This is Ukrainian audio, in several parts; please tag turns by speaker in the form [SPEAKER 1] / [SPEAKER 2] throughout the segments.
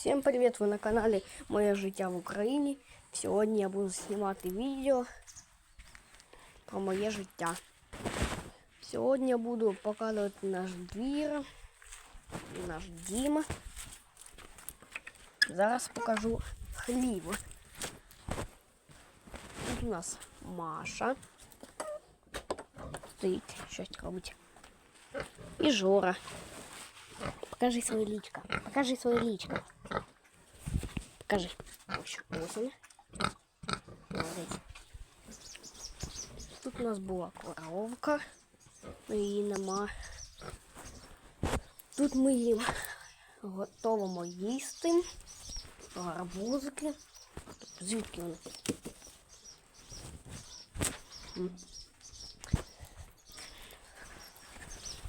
[SPEAKER 1] Всім привіт! Ви на каналі Моє життя в Україні. Сьогодні я буду знімати відео про моє життя. Сьогодні я буду показувати наш двір, наш дім. Зараз покажу хлів. Тут у нас Маша. Стоїть, щось робить. І Жора. Покажи своє личко. Покажи своє личко. Покажи. Ось. Молодець. Тут у нас була коровка. Ну, її нема. Тут ми їм готовимо їсти. Гарбузики. Звідки вони?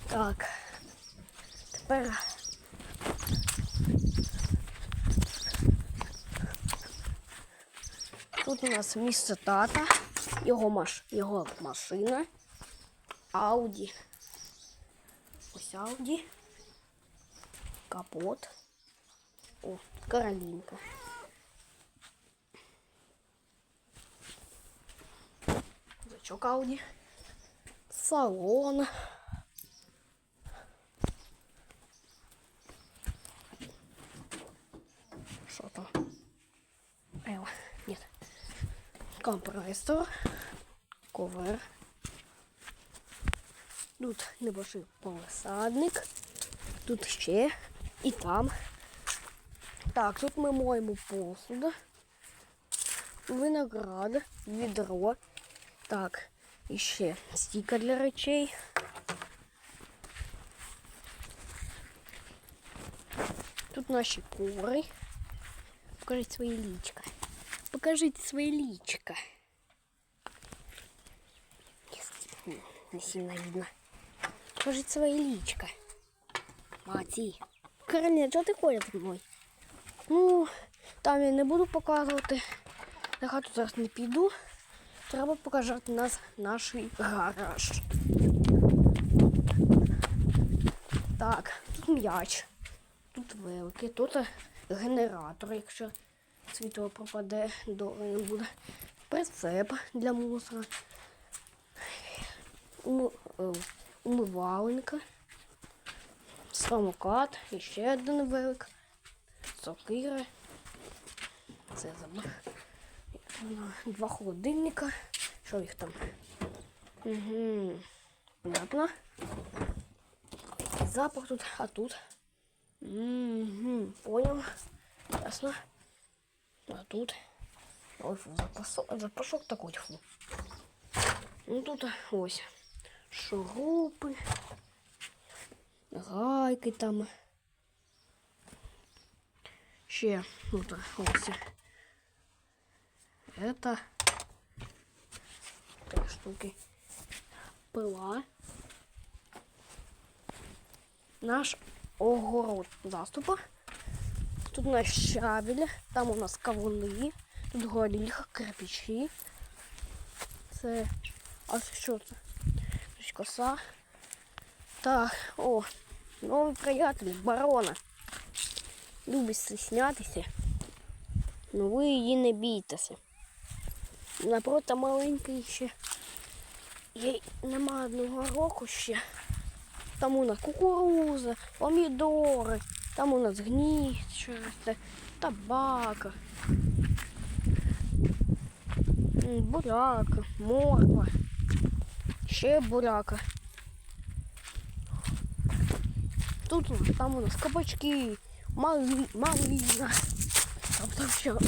[SPEAKER 1] Так. Тепер Тут у нас місце тата, його, маш... його машина, Ауді. Ось Ауді. Капот. О, Каролінка. Зачок Ауді. Салон. Що там? Компресор, ковер. Тут небольшой полосадник. Тут ще і там. Так, тут ми моємо посуд. Виноград, відро. Так, і ще стійка для речей. Тут наші кури. Покажіть своє личко. Покажите своє личко. Не сильно видно. Покажите своє личко. Молодці. Кароліна, чого ти ходиш зі? Ну, там я не буду показувати. На хату зараз не піду. Треба показати нас наш гараж. Так, тут м'яч. Тут великий, тут генератор, якщо світло пропаде, довго не буде. Прицеп для мусора. Е, Самокат, і ще один велик. Сокира. Це забув. Два холодильника. Що їх там? Угу. Понятно. Запах тут, а тут. Угу. Понял. Ясно. А тут. Ой, фу, запасок, запашок такой фу. Ну тут ось. Шурупи. Гайки там. Ще тут ось. Это три штуки. Пила. Наш огород заступа. Тут у нас щабель, там у нас кавуни, тут горілка, кирпичі. Це. А що це? Ось коса. Так, о, новий приятель, барона. Любить стіснятися. Ну ви її не бійтеся. Напроти маленький ще. Їй нема одного року ще. Там у нас кукуруза, помідори, там у нас гніт, щось, табака, буряка, морква, ще буряка. Тут у нас, там у нас кабачки, мали, малина. Тобто що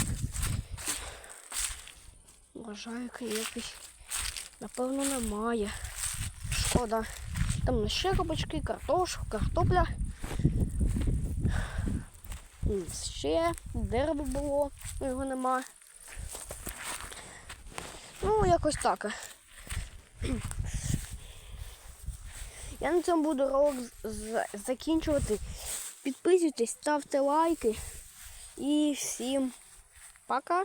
[SPEAKER 1] вважаю якийсь, напевно, немає. Шкода. Там ще кабачки, картош, картопля. Ще дерево було, його нема. Ну, якось так. Я на цьому буду ролик закінчувати. Підписуйтесь, ставте лайки. І всім пока!